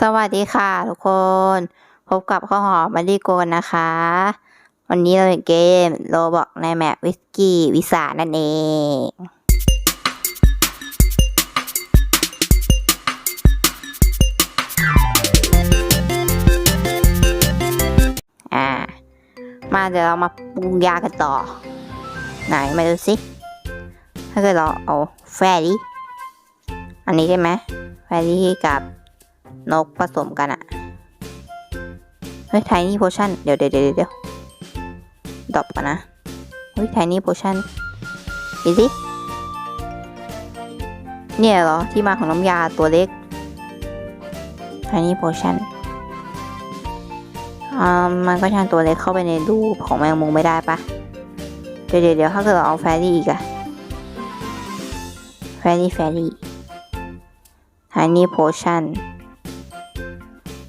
สวัสดีค่ะทุกคน พบกับข้าวหอมมาดีโกนนะคะ วันนี้เราเล่นเกมโรบอกในแมปวิสกี้วิสานั่นเอง อ่า มาเดี๋ยวเรามาปรุงยากันต่อ ไหนมาดูสิถ้าเกิดเราเอาแฟรี่อันนี้ใช่ไหมแฟรี่กับ นกผสมกันอะเฮ้ยไทนี่โพชั่นเดี๋ยวเดี๋ยวเดี๋ยวเดี๋ยวดรอปก่อนนะ เฮ้ยไทนี่โพชั่นดูสิเนี่ยเหรอ ที่มาของน้ำยาตัวเล็กไทนี่โพชั่นอ่ามันก็ช่างตัวเล็กเข้าไปในรูปของแมงมุมไม่ได้ปะเดี๋ยวเดี๋ยวเดี๋ยวถ้าเกิดเราเอาแฟรี่อีกอะแฟรี่แฟรี่ไทนี่โพชั่น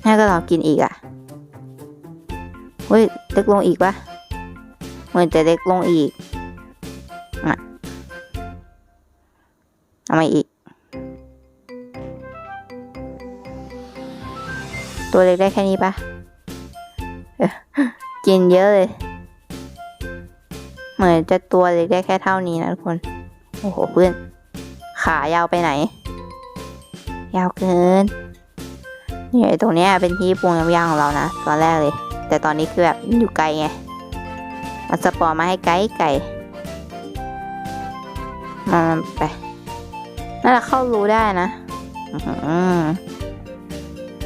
ถ้าก็เรากินอีกอะ่ะเฮ้ยเล็กลงอีกปะเหมือนจะเล็กลงอีกอะเอามาอีก ตัวเล็กได้แค่นี้ปะกินเยอะเลย เหมือนจะตัวเล็กได้แค่เท่านี้นะทุกคน โอ้โหเพื่อน ขายาวไปไหน ยาวเกิน เนี่ยตรงนี้เป็นที่ปรุงน้ำยาของเรานะตอนแรกเลย แต่ตอนนี้คือแบบอยู่ไกลไงมันสปอร์มาให้ไกลไกลมาไปน่าจะเข้ารู้ได้นะ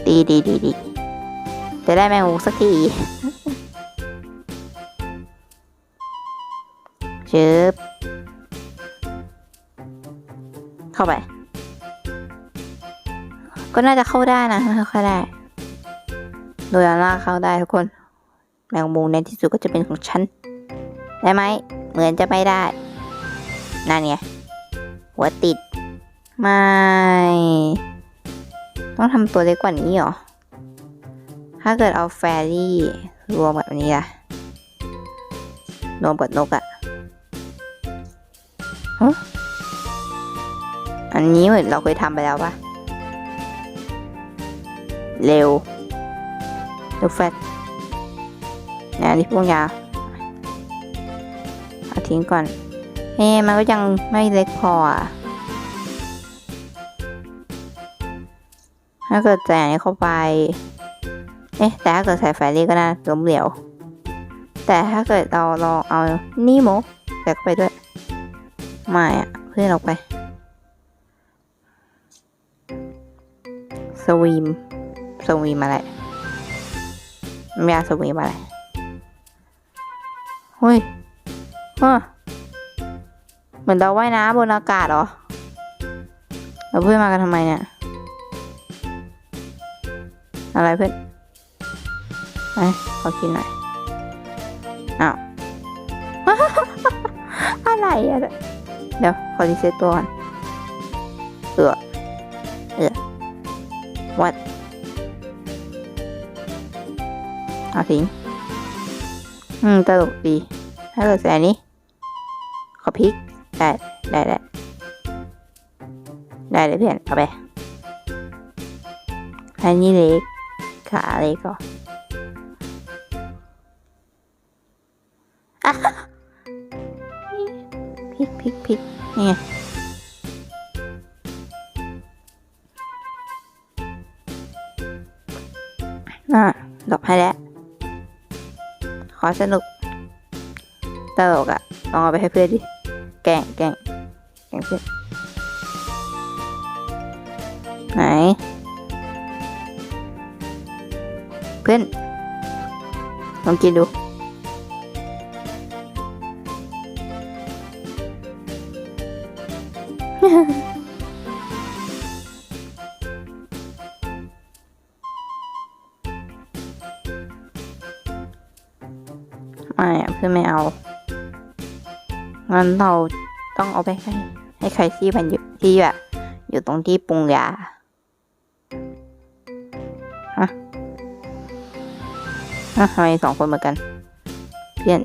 ดีดีดีดีจะได้แมงมุมสักทีชึบเข้าไป ก็น่าจะเข้าได้นะเข้าได้ โดยอาล่าเข้าได้ทุกคน แมงมุมในที่สุดก็จะเป็นของฉัน ได้ไหม เหมือนจะไม่ได้ นั่นไง หัวติด ไม่ ต้องทำตัวเล็กกว่านี้เหรอ ถ้าเกิดเอาแฟรี่รวมแบบนี้ล่ะรวมกับนกอะอันนี้เหมือนเราเคยทำไปแล้วปะ เร็วเร็วแฟตนะนี่พวกยาเอาทิ้งก่อนเฮ้มันก็ยังไม่เล็กพออะถ้าเกิดใส่นี้เข้าไป เอ๊ะ แต่ถ้าเกิดใส่ไฟรี่ก็น่าล้มเหลว แต่ถ้าเกิดเราลองเอานี่โมใส่เข้าไปด้วย ไม่อะ เพื่อนออกไป สวีม สวีมอะไรไม่อาสวีมอะไรเฮ้ยฮะเหมือนเราว่ายน้ำบนอากาศเหรอเราเพื่อนมากันทำไมเนี่ย อะไรเพื่อนไปขอกินหน่อยอ้าวอะไรอะเดี๋ยว ขอรีเซ็ตตัวก่อนเออเออ what เอาทิ้ง อืม ตลกดี ถ้าเกิดใส่นี้ ขอพิก ได้ ได้ได้ได้เลยเพื่อน เอาไป อันนี้เล็ก ขาเล็กก็อะพริกพิกพิกนี่ไงอะดอกให้แล้ว ขอสนุกตลกอะลองเอาไปให้เพื่อนดิ แก่งแก่งแก่งเพื่อนไหน เพื่อนลองกินดู เราต้องเอาไปให้ให้ใครที่มันอยู่ที่แบบอยู่ตรงที่ปรุงยาฮะฮะทำไมสองคนเหมือนกันเพื่อน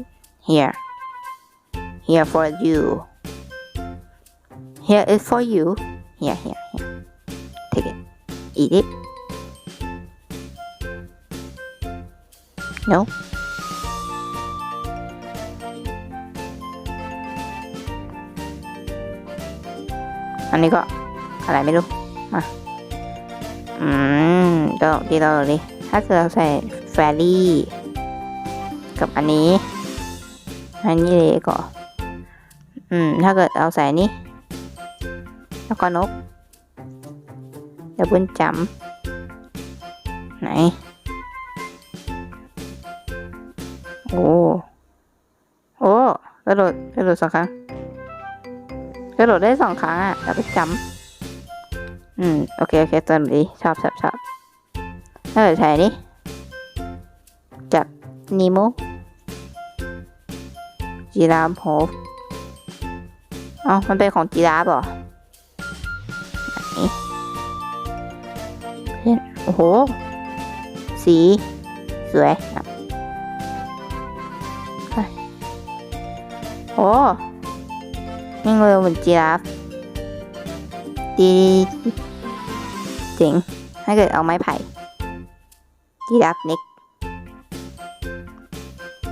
here here for you here is for you here here here take it eat it no อันนี้ก็อะไรไม่รู้ มา อืมก็ดีเราเลยถ้าเกิดเราใส่แฟรี่ กับอันนี้ อันนี้เลยก็อืม ถ้าเกิดเอาใส่นนี้ แล้วก็นกเดี๋ยวเพิ่นจำไหน โอ้ โอ้กระโดดกระโดดสองครั้ง กระโดดได้สองครั้งอะแล้วก็จำอืม โอเค โอเคตัวนี้ชอบชอบชอบถ้าเกิดใช้นี่จับนิโมจีราฟโฮอ๋อมันเป็นของจีราฟเหรอไหนเพื่อนโอ้โห สี สวยโอ้ วิ่งเร็วเหมือนจีราฟดีเจ๋งถ้าเกิดเอาไม้ไผ่จีราฟน็ก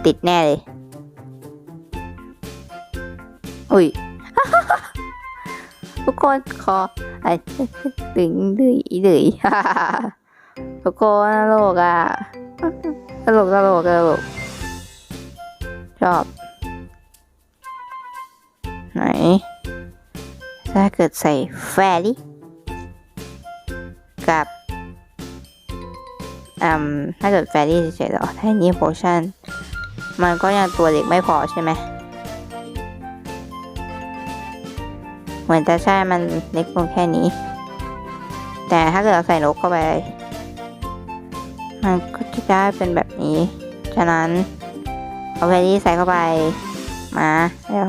ติดแน่เลย อุ้ย ทุกคนขอไอ้ดึงดึยดึยทุกคนตลกอะตลกตลกตลกชอบ ไหน ถ้าเกิดใส่แฟรี่กับอืมถ้าเกิดแฟรี่เฉยๆหรอถ้านี้โพชั่น มันก็ยังตัวเล็กไม่พอใช่ไหมเหมือนจะใช่มันเล็กลงแค่นี้ แต่ถ้าเกิดเราใส่นกเข้าไป มันก็จะได้เป็นแบบนี้ ฉะนั้นเอาแฟรี่ใส่เข้าไป มาแล้ว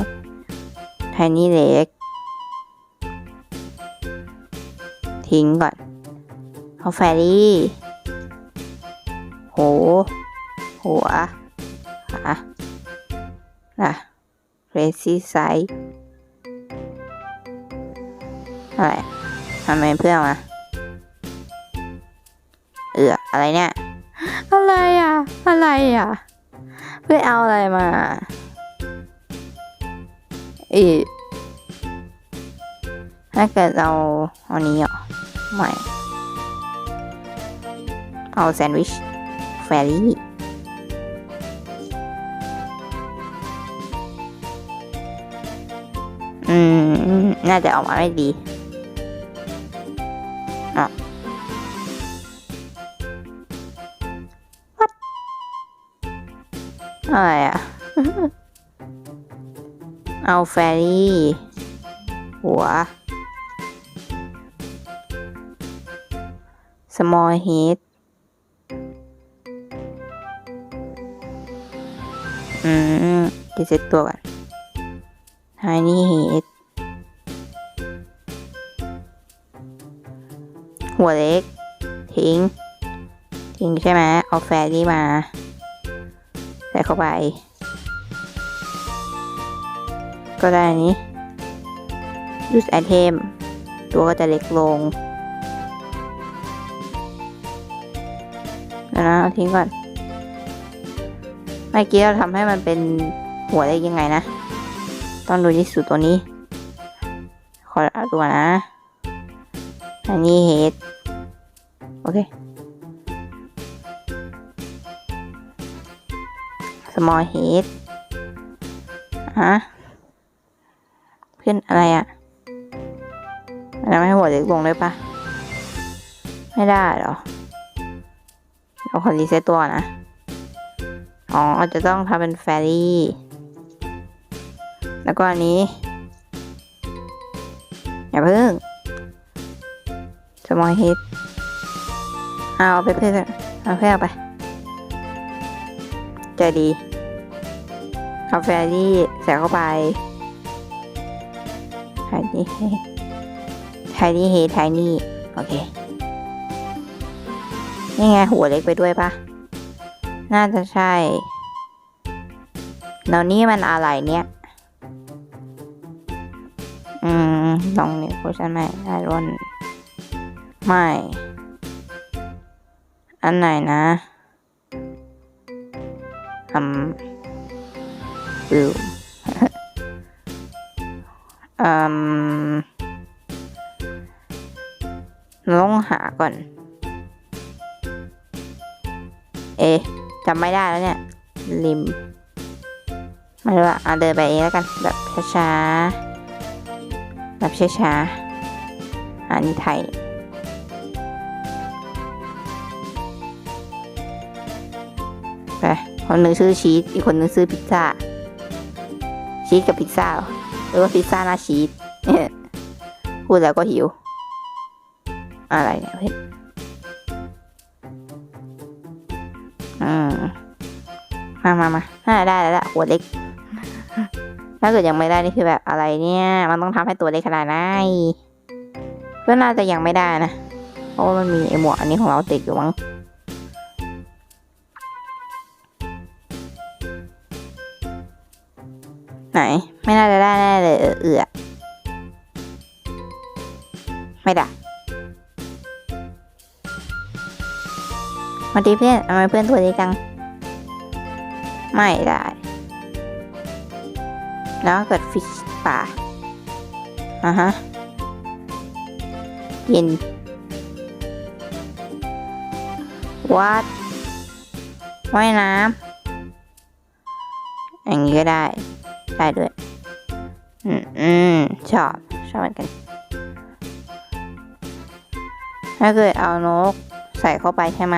ไทนี่เล็ก ทิ้งก่อน เอาแฟรี่ โห หัวขาน่ะ crazy side อะไรทำไมเพื่อนมาเอออะไรเนี่ย อะไรอะ อะไรอะ เพื่อเอาอะไรมา อีถ้าเกิดเราอานี้เหรอไม่เอาแซนด์วิชแฟรี่อืม น่าจะออกมาไม่ดีอะ What อะไรอะ เอาแฟรี่ หัว small head อืมจะเซตตัวกัน tiny head หัวเล็ก ทิ้ง ทิ้งใช่ไหมเอาแฟรี่มา ใส่เข้าไป ก็ได้อันนี้ use item ตัวก็จะเล็กลงแล้วนะเอาทิ้งก่อนเมื่อกี้เราทำให้มันเป็นหัวเล็กยังไงนะ ต้องดูที่สุดตัวนี้ ขอดูก่อนนะ อันนี้เฮดโอเค small head ฮะ เพื่อนอะไรอะทำให้หัวเล็กลงได้ปะไม่ได้หรอเราขอรีเซ็ตตัวนะ อ๋อจะต้องทำเป็นแฟรี่ แล้วก็อันนี้ อย่าเพิ่งสมอยฮิตเอาไปเพื่อนเอาเพื่อนไปใจดีเอาแฟรี่ใส่เข้าไป นี่เฮไทนี่เฮไทนี่ โอเค นี่ไงหัวเล็กไปด้วยปะน่าจะใช่แล้วนี่มันอะไรเนี่ย อืมลองนี่ยโพชั่นไหมไอรอน ไม่ อันไหนนะอืมอืมอืม เราต้องหาก่อน เอ๊ะจำไม่ได้แล้วเนี่ย ริม ไม่รู้อะอะเดินไปเองแล้วกัน แบบช้าๆแบบช้าๆอันนี้ไทยไปคนหนึ่งซื้อชีส อีกคนหนึ่งซื้อพิซซ่า ชีสกับพิซซ่า หรือว่าพิซซ่าหน้าชีสพูดแล้วก็หิว อะไรเนี่ยเพื่อนอืมมามามาน่าได้แล้วละหัวเล็ก ถ้าเกิดยังไม่ได้นี่คือแบบอะไรเนี่ย มันต้องทำให้ตัวเล็กขนาดไหนก็น่าจะยังไม่ได้นะ เพราะว่ามันมีไอหมวกอันนี้ของเราติดอยู่มั้ง ไหน ไม่น่าจะได้แน่เลยเออเออไม่ได้มาดีเพื่อนทำไมเพื่อนตัวเล็กจัง ไม่ได้ แล้วเกิดฟิชป่าอะฮะกินวัดว่ายน้ำอย่างนี้ก็ได้ ได้ด้วย อืมอืมชอบ ชอบเหมือนกัน ถ้าเกิดเอานกใส่เข้าไปใช่ไหม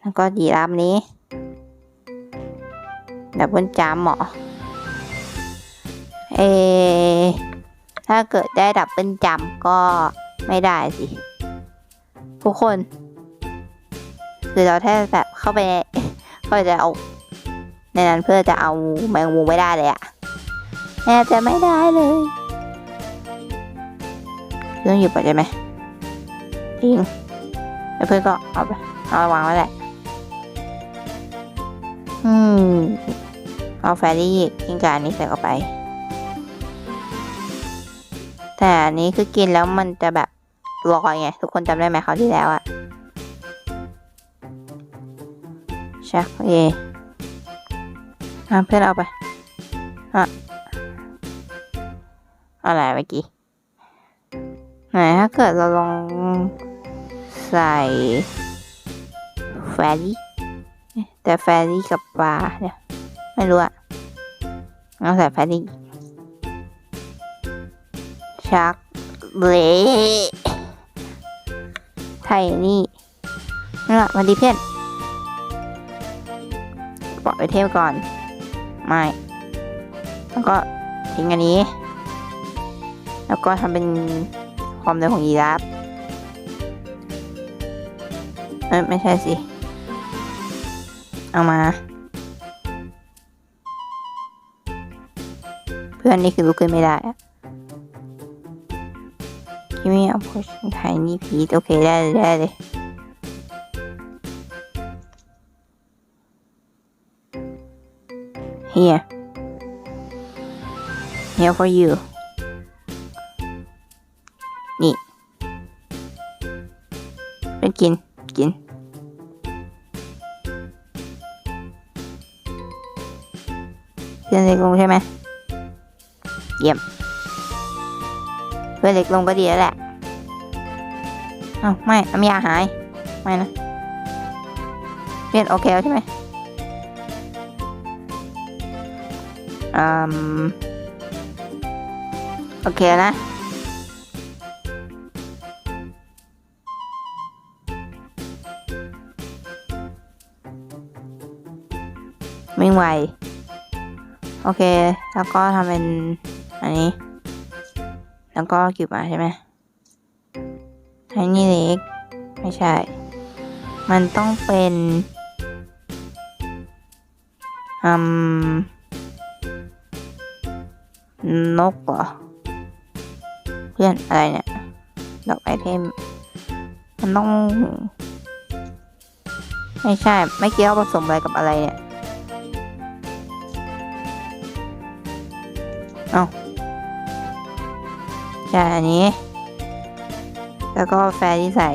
แล้วก็ยีราฟนี้ดับเบิลจัมเหรอเอ ถ้าเกิดได้ดับเบิลจัมก็ไม่ได้สิ ทุกคนคือเราแค่แบบเข้าไปเข้าไปจะเอา ในนั้นเพื่อจะเอาแมงมุมไม่ได้เลยอะแน่จะไม่ได้เลยเรื่องอยู่ปใช่ไหมจริงแล้วเพื่อนก็เอาไปเอาไปวางไว้แหละ อืม เอาแฟรี่กินกับอันนี้ใส่เข้าไป แต่อันนี้คือกินแล้วมันจะแบบลอยไง ทุกคนจำได้ไหมคราที่แล้วอะชักเอ อะเพื่อนเอาไปอะอะไรเมื่อกี้ ไหนถ้าเกิดเราลองใส่แฟรี่แต่แฟรี่กับปลาเนี่ยไม่รู้อะเอาใส่แฟรี่ชักเละไทยนี่นี่แหละวันดีเพื่อนปล่อยไปเทปก่อน ไม่แล้วก็ทิ้งอันนี้ แล้วก็ทำเป็นความเร็วของยีราฟเอ้ยไม่ใช่สิ เอามา เพื่อนนี่คือลุกขึ้นไม่ได้อะคิมี่เอาพุชไทยนี่พีทโอเคได้เลยได้เลย here here for you นี่เป็นกิน กิน เพื่อนเล็กลงใช่ไหมเยี่ยม เพื่อนเล็กลงก็ดีแล้วแหละเอ้าไม่น้ำยาหาย ไม่นะเพื่อนโอเคแล้วใช่ไหม อืมโอเคนะวิ่งไว โอเค แล้วก็ทำเป็น อันนี้ แล้วก็เก็บมาใช่ไหมไทนี่เล็ก ไม่ใช่ มันต้องเป็น อืม นกเหรอ เพื่อนอะไรเนี่ย ดอกไอเทม มันต้อง ไม่ใช่ ไม่เกี่ยวผสมอะไรกับอะไรเนี่ย เอาใช่อันนี้ แล้วก็แฟร์ที่ใส่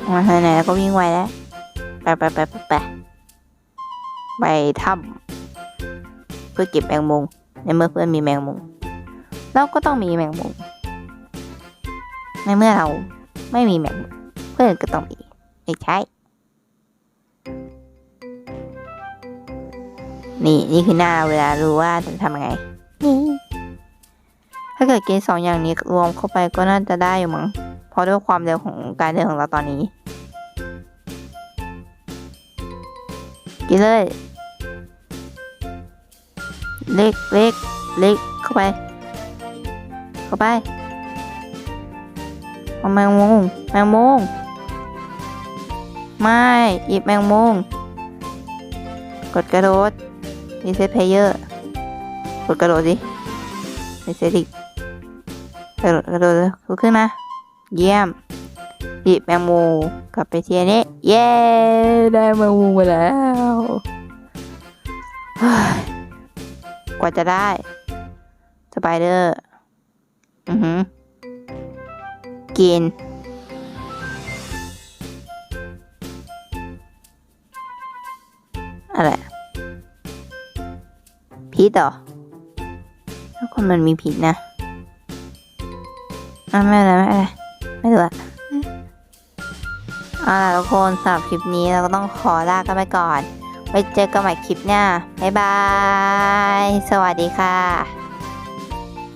โอมาไหนแล้วก็วิ่งไวแล้ว ไปไปไปไป ไปถ้ำเพื่อเก็บแมงมุมในเมื่อเพื่อนมีแมงมุมเราก็ต้องมีแมงมุมในเมื่อเราไม่มีแมงมุมเพื่อนก็ต้องมีไม่ใช่นี่นี่คือหน้าเวลารู้ว่าจะทำยังไงนี่ถ้าเกิดกินสองอย่างนี้รวมเข้าไปก็น่าจะได้อยู่มั้งเพราะด้วยความเร็วของการเดินของเราตอนนี้กินเลย เล็กเล็กเล็กเข้าไป เข้าไปเอาแมงมุมแมงมุมไม่หยิบแมงมุมกดกระโดดรีเซ็ตเพลเยอร์กดกระโดดสิรีเซ็ตอีกกระโดดกระโดดเลยลุกขึ้นมา เยี่ยมหยิบแมงมุมกลับไปเทียนี้เย้ได้แมงมุมมาแล้ว กว่าจะได้ สไปเดอร์ อือหือ กิน อะไรอะพิษเหรอถ้าคนมันมีพิษนะอะไม่เป็นไรไม่เป็นไรไม่รู้อะเอาล่ะทุกคนสำหรับคลิปนี้เราก็ต้องขอลากันไปก่อน ไว้เจอกันใหม่คลิปหน้าบ๊ายบาย สวัสดีค่ะ